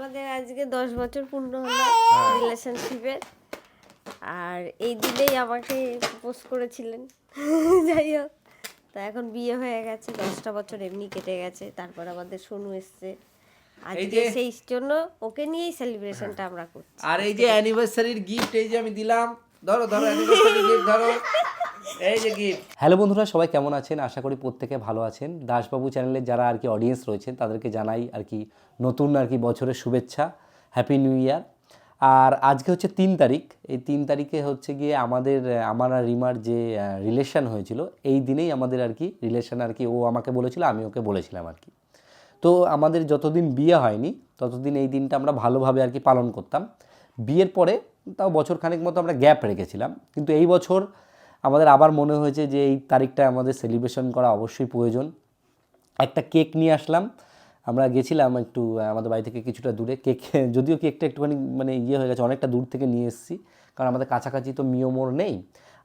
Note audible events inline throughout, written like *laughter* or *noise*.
আমাদের আজকে দশ বছর পূর্ণ হলো রিলেশনশিপের আর এই দিনেই আমাকে প্রপোজ করেছিলেন। *laughs* যাই হোক তা এখন বিয়ে হয়ে গেছে দশটা বছর এমনি কেটে গেছে তারপর আমাদের সোনু এসছে। আজকে সেই জন্য ওকে নিয়েই সেলিব্রেশনটা আমরা করছি। আর এই যে অ্যানিভার্সারির গিফট এই যে আমি দিলাম ধরো ধরো অ্যানিভার্সারি গিফট ধরো। হ্যালো বন্ধুরা, সবাই কেমন আছেন? আশা করি প্রত্যেকে ভালো আছেন। দাসবাবু চ্যানেলের যারা আর কি অডিয়েন্স রয়েছেন, তাদেরকে জানাই আর কি নতুন আর কি বছরের শুভেচ্ছা হ্যাপি নিউ ইয়ার আর আজকে হচ্ছে তিন তারিখ। এই তিন তারিখে হচ্ছে গিয়ে আমাদের, আমার আর রিমার যে রিলেশন হয়েছিল, এই দিনেই আমাদের আর কি রিলেশন আর কি ও আমাকে বলেছিল, আমি ওকে বলেছিলাম আর কি। তো আমাদের যতদিন বিয়ে হয়নি, ততদিন এই দিনটা আমরা ভালোভাবে আর কি পালন করতাম। বিয়ের পরে তাও বছর খানেক মতো আমরা গ্যাপ রেখেছিলাম। কিন্তু এই বছর আমাদের আবার মনে হয়েছে যে এই তারিখটা আমাদের সেলিব্রেশন করা অবশ্যই প্রয়োজন। একটা কেক নিয়ে আসলাম। আমরা গেছিলাম একটু আমাদের বাড়ি থেকে কিছুটা দূরে কেক যদিও কেকটা একটুখানি মানে ইয়ে হয়ে গেছে, অনেকটা দূর থেকে নিয়ে এসেছি। কারণ আমাদের কাছাকাছি তো মিওমোর নেই।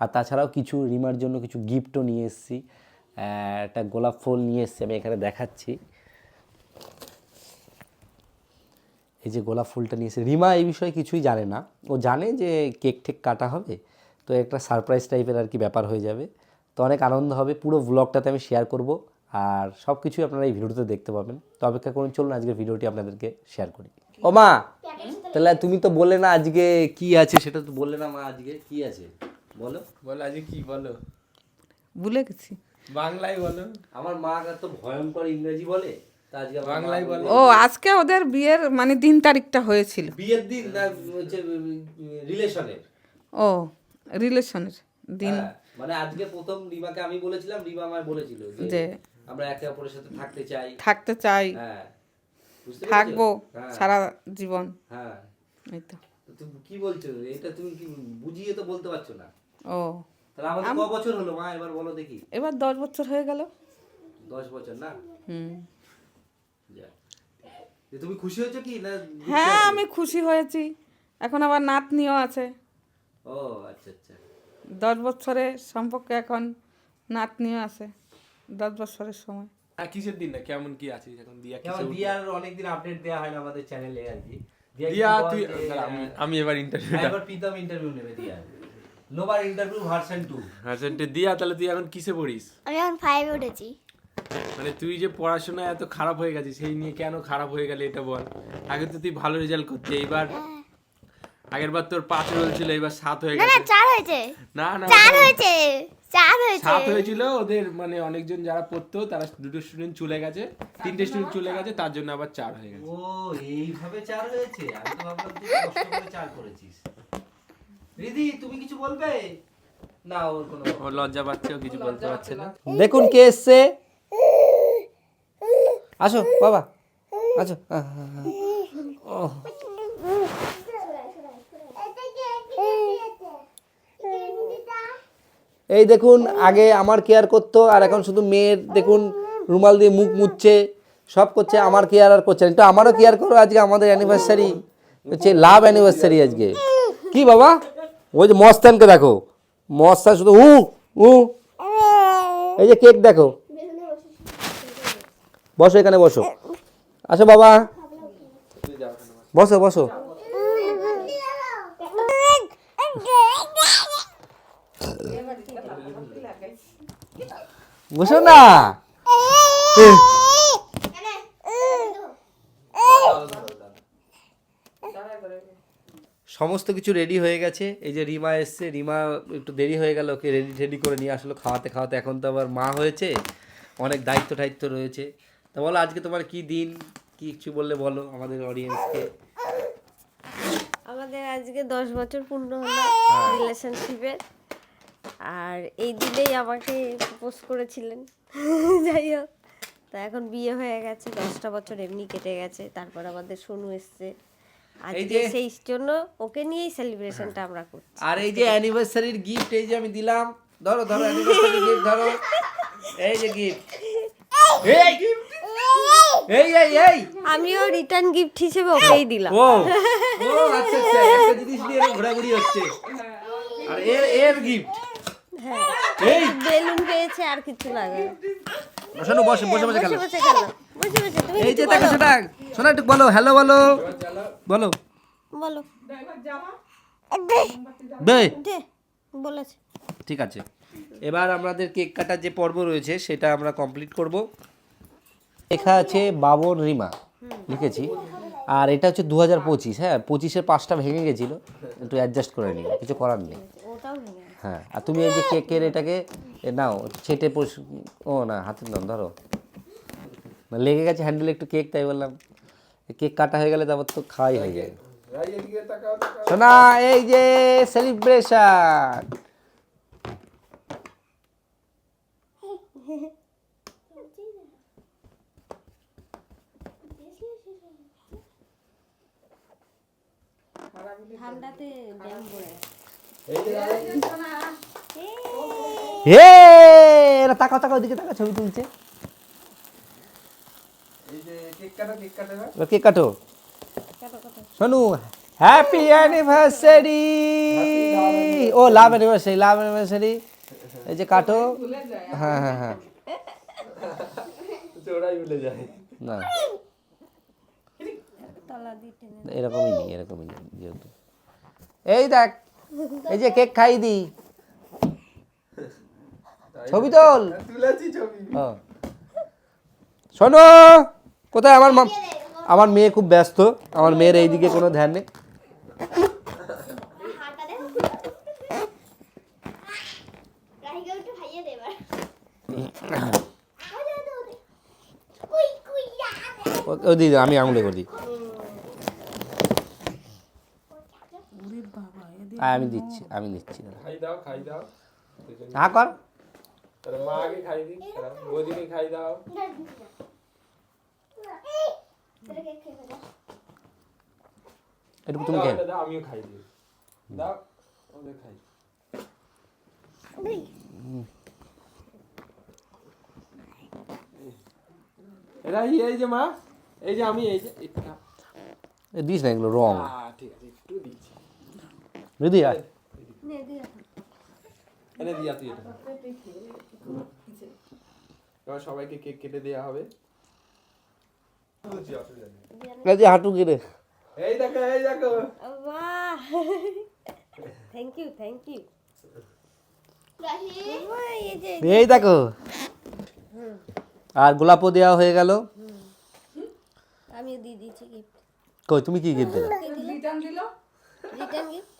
আর তাছাড়াও কিছু রিমার জন্য কিছু গিফটও নিয়ে এসেছি। একটা গোলাপ ফুল নিয়ে এসেছি, আমি এখানে দেখাচ্ছি। এই যে গোলাপ ফুলটা নিয়েছে রিমা এই বিষয়ে কিছুই জানে না। ও জানে যে কেক ঠেক কাটা হবে। তো একটা সারপ্রাইজ টাইপের আর কি ব্যাপার হয়ে যাবে। তো অনেক আনন্দ হবে পুরো ব্লগটাতে আমি শেয়ার করব আর সব কিছুই আপনারা এই ভিডিওতে দেখতে পাবেন। তো অপেক্ষা করুন চলুন আজকের ভিডিওটি আপনাদেরকে শেয়ার করি। ও মা তাহলে তুমি তো বললে না আজকে কি আছে সেটা তো বললে না মা আজকে কি আছে? বলো। বলো আজকে কি বলো? ভুলে গেছি। বাংলায় বলো। আমার মা তো ভয়ঙ্কর ইংরেজি বলে ও আজকে ওদের বিয়ের মানে দিন তারিখটা হয়েছিল। বিয়ের দিন না হচ্ছে রিলেশনের ও। রিলেশনের দিন। হ্যাঁ, মানে আজকে প্রথম রিমাকে আমি বলেছিলাম রিমা আমায় বলেছিল যে আমরা একে অপরের সাথে থাকতে চাই। থাকতে চাই। হ্যাঁ থাকব হ্যাঁ, সারা জীবন। হ্যাঁ। এই তো। তুমি কি বলছো? এটা তুমি কি বুঝিয়ে তো বলতে পারছ না। ও। তাহলে আমাদের ক বছর হলো? মা এবার বলো দেখি। এবার দশ বছর হয়ে গেল। দশ বছর না? হুম। তুমি খুশি হয়েছো কি? না হ্যাঁ আমি খুশি হয়েছি। এখন আবার নাতনিও আছে। ও আচ্ছা আচ্ছা। দশ বছরের সম্পর্কে এখন নাতনিও আছে দশ বছরের সময়। কিসের দিন না? কেমন কি আছিস এখন? দিয়া কেমন? দিয়ার অনেকদিন আপডেট দেওয়া হয় না আমাদের চ্যানেলে আর কি। দিয়া তুই আমি এবার ইন্টারভিউ হ্যাঁ, এবার প্রীতম ইন্টারভিউ নেবে দিয়া। লোবার ইন্টারভিউ ভার্সন টু হ্যাঁ সেটা দিয়া তাহলে তুই এখন কিসে পড়িস? আমি এখন ফাইভে উঠেছি। মানে তুই যে পড়াশোনা এত খারাপ হয়ে গেছিস সেই নিয়ে কেন খারাপ হয়ে গেলে এটা বল? আগে তো তুই ভালো রেজাল্ট করছিস এইবার আগের বার তোর পাঁচ হয়েছিল এবার সাত হয়ে না না গেছে। চার হয়েছে। না না চার হয়েছে চার হয়েছে। সাত হয়েছিল ওদের মানে অনেকজন যারা পড়তো তারা দুটো স্টুডেন্ট চলে গেছে তিনটে স্টুডেন্ট চলে গেছে তার জন্য আবার চার হয়ে গেছে। ও এইভাবে চার হয়েছে? আমি তো ভাবলাম তুই কষ্ট করে চার করেছিস। রিদি তুমি কিছু বলবে? না ওর কোনো ও লজ্জা পাচ্ছে ও কিছু বলতে পারছে না। দেখুন কে এসছে। আসো বাবা। আসো। আহ, আহ, এই দেখুন, আগে আমার কেয়ার করতো, আর এখন শুধু মেয়ের, দেখুন, রুমাল দিয়ে মুখ মুছছে, সব করছে, আমার কেয়ার আর করছে। একটু আমারও কেয়ার করো আজকে, আমাদের অ্যানিভার্সারি হচ্ছে লাভ অ্যানিভার্সারি আজকে। কি বাবা? ওই যে মস্তানকে দেখো। মস্তান শুধু উ উ। এই যে কেক দেখো। বসো এখানে বসো। আসো বাবা। বসো বসো। বসো না। সমস্ত কিছু রেডি হয়ে গেছে। এই যে রিমা এসছে রিমা একটু দেরি হয়ে গেল ওকে রেডি রেডি করে নিয়ে আসলো খাওয়াতে খাওয়াতে। এখন তো আবার মা হয়েছে অনেক দায়িত্ব টাইত্ব রয়েছে। তা বলো আজকে তোমার কি দিন? কি কিছু বললে বলো আমাদের অডিয়েন্সকে আমাদের আজকে দশ বছর পূর্ণ হলো রিলেশনশিপের আর এই দিনেই আমাকে প্রপোজ করেছিলেন। *laughs* যাই হোক তা এখন বিয়ে হয়ে গেছে দশটা বছর এমনি কেটে গেছে তারপর আমাদের সোনু এসছে। আজকে সেই জন্য ওকে নিয়েই সেলিব্রেশনটা আমরা করছি। আর এই যে অ্যানিভার্সারির গিফট এই যে আমি দিলাম ধরো ধরো অ্যানিভার্সারি গিফট ধরো। এই যে গিফট এই এই এই এই। আমিও রিটার্ন গিফট হিসেবে ওকেই দিলাম। ও ও আচ্ছা আচ্ছা একটা জিনিস নিয়ে ঘোরাঘুরি হচ্ছে। আর এর এর গিফট হ্যাঁ। এই। বেলুন পেয়েছে আর কিছু লাগে না। শোনো বসে বসে বসে বসে খেলো। বসে খেলো। বসে বসে তুমি এই যে দেখো সেটা শোনা একটু বলো হ্যালো বলো। বলো। বলো। দে। দে। বলেছে। ঠিক আছে। এবার আমাদের কেক কাটার যে পর্ব রয়েছে সেটা আমরা কমপ্লিট করব। লেখা আছে বাবন রিমা লিখেছি। আর এটা হচ্ছে দু হাজার পঁচিশ হ্যাঁ? পঁচিশের পাঁচটা ভেঙে গেছিল। একটু অ্যাডজাস্ট করে নিও কিছু করার নেই। ওটাও ভেঙে গেছে। হ্যাঁ আর তুমি এই যে কেকের এটাকে নাও, ছেটে ও না হাতে নাও ধরো। লেগে গেছে হ্যান্ডেলে একটু কেক, তাই বললাম। কেক কাটা হয়ে গেলে তারপর তো খাওয়াই হয়ে যায়। শোনা এই যে সেলিব্রেশন ঠান্ডাতে পড়ে গেছে। হে এরা তাকাও তাকাও দিকে তাকাও ছবি তুলছে। কেক কাটো। শোনু হ্যাপি অ্যানিভার্সারি ও লাভ অ্যানিভার্সারি লাভ অ্যানিভার্সারি এই যে কাটো। হ্যাঁ হ্যাঁ হ্যাঁ। না। এরকমই নেই এরকমই নেই যেহেতু। এই দেখ এই যে কেক খাই দি। ছবি তোল। শোনো কোথায় আমার মা আমার মেয়ে খুব ব্যস্ত আমার মেয়ের এইদিকে কোনো ধ্যান নেই। *laughs* দিদি আমি আঙুলে করে দিই আয়, আমি দিচ্ছি আমি দিচ্ছি খাই দাও খাই দাও। হ্যাঁ কর। মা আগে খাই দিই বৌদিকে খাই দাও। একটু তুমি খেয়ে দাও আমিও খাই দিই। দাও ওদের খাই। এরা এই যে মা এই যে আমি এই যে দিস না এগুলো রং। ঠিক আছে একটু দিচ্ছি। দিদি আয় নে এনে দিয়া তুই এটা সবাইকে কেক কেটে দেওয়া হবে এই যে হাঁটু গেড়ে এই দেখো এই দেখো বাহ থ্যাংক ইউ থ্যাংক ইউ এই দেখো আর গোলাপও দেওয়া হয়ে গেল? আমিও দিয়ে দিয়েছি গিফট কই তুমি কি গিফট দিলে? রিটার্ন দিল? রিটার্ন গিফট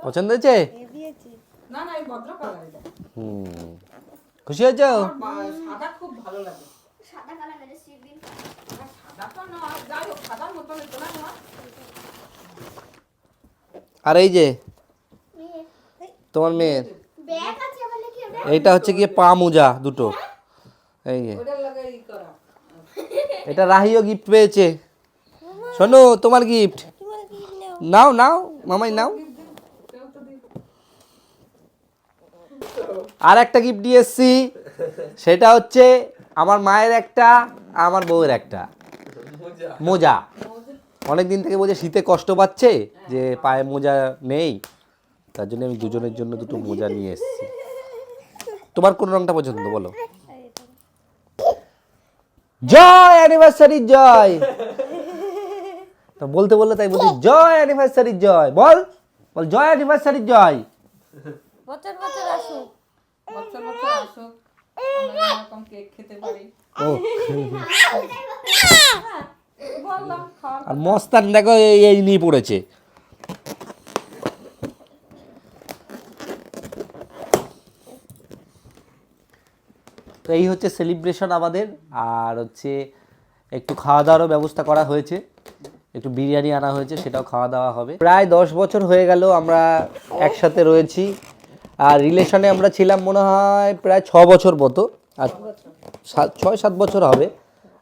পছন্দ হয়েছে না না এই ভদ্র কালার এটা। হুম। খুশি হয়েছ? সাদা খুব ভালো লাগে। সাদা কালার আর এই যে তোমার মেয়ের। ব্যাগ আছে বলে কি ওটা? এইটা হচ্ছে গিয়ে পা মোজা দুটো। এই যে। এটা রাহিও গিফট পেয়েছে। শোনো তোমার গিফট নেও নাও নাও মামাই নাও। আর একটা গিফট দিয়ে এসছি। সেটা হচ্ছে আমার মায়ের একটা আমার বউয়ের একটা। মোজা। অনেক দিন থেকে বলছে শীতে কষ্ট পাচ্ছে যে পায়ে মোজা নেই। তার জন্য আমি দুজনের জন্য দুটো মোজা নিয়ে এসেছি। তোমার কোন রংটা পছন্দ বলো? জয় অ্যানিভার্সারি জয়। তো বলতে বললে তাই বলছি জয় অ্যানিভার্সারি জয়। বল বল জয় অ্যানিভার্সারি জয়। বছর বছর আসুক। বছর বছর আসুক। আমরা এরকম কেক খেতে পারি। ও। *laughs* *laughs* আর মস্তান দেখো এই নিয়ে পড়েছে। তো এই হচ্ছে সেলিব্রেশন আমাদের আর হচ্ছে একটু খাওয়া দাওয়ারও ব্যবস্থা করা হয়েছে। একটু বিরিয়ানি আনা হয়েছে সেটাও খাওয়া দাওয়া হবে। প্রায় দশ বছর হয়ে গেল আমরা একসাথে রয়েছি। আর রিলেশনে আমরা ছিলাম মনে হয় প্রায় ছ বছর মতো। আর ছয় সাত বছর হবে।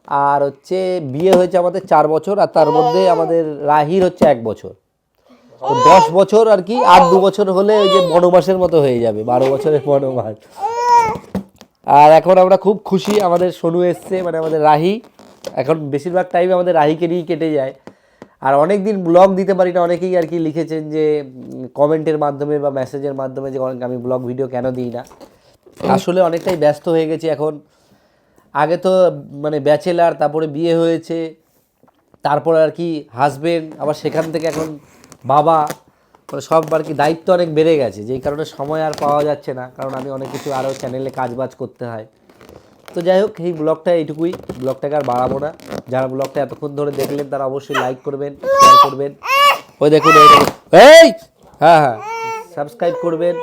আর হচ্ছে বিয়ে হয়েছে আমাদের চার বছর, আর তার মধ্যে আমাদের রাহির হচ্ছে এক বছর। দশ বছর আর কি, আর দু বছর হলে ওই যে বনবাসের মতো হয়ে যাবে, বারো বছরের বনবাস আর এখন আমরা খুব খুশি, আমাদের সোনু এসছে মানে আমাদের রাহি। এখন বেশিরভাগ টাইম আমাদের রাহিকে নিয়েই কেটে যায়। আর অনেক দিন ব্লগ দিতে পারি না, অনেকেই আর কি লিখেছেন যে কমেন্টের মাধ্যমে বা মেসেজের মাধ্যমে যে আমি ব্লগ ভিডিও কেন দিই না? আসলে অনেকটাই ব্যস্ত হয়ে গেছি এখন। আগে তো মানে ব্যাচেলার তারপরে বিয়ে হয়েছে, তারপর আর কি হাজবেন্ড আবার সেখান থেকে এখন বাবা মানে সব আর কি দায়িত্ব অনেক বেড়ে গেছে, যেই কারণে সময় আর পাওয়া যাচ্ছে না, কারণ আমি অনেক কিছু আরও চ্যানেলে কাজ বাজ করতে হয়। তো যাই হোক, এই ব্লগটা এইটুকুই ব্লগটাকে আর বাড়াবো না। যারা ব্লগটা এতক্ষণ ধরে দেখলেন, তারা অবশ্যই লাইক করবেন শেয়ার করবেন। ওই দেখুন। এই হ্যাঁ হ্যাঁ সাবস্ক্রাইব করবেন।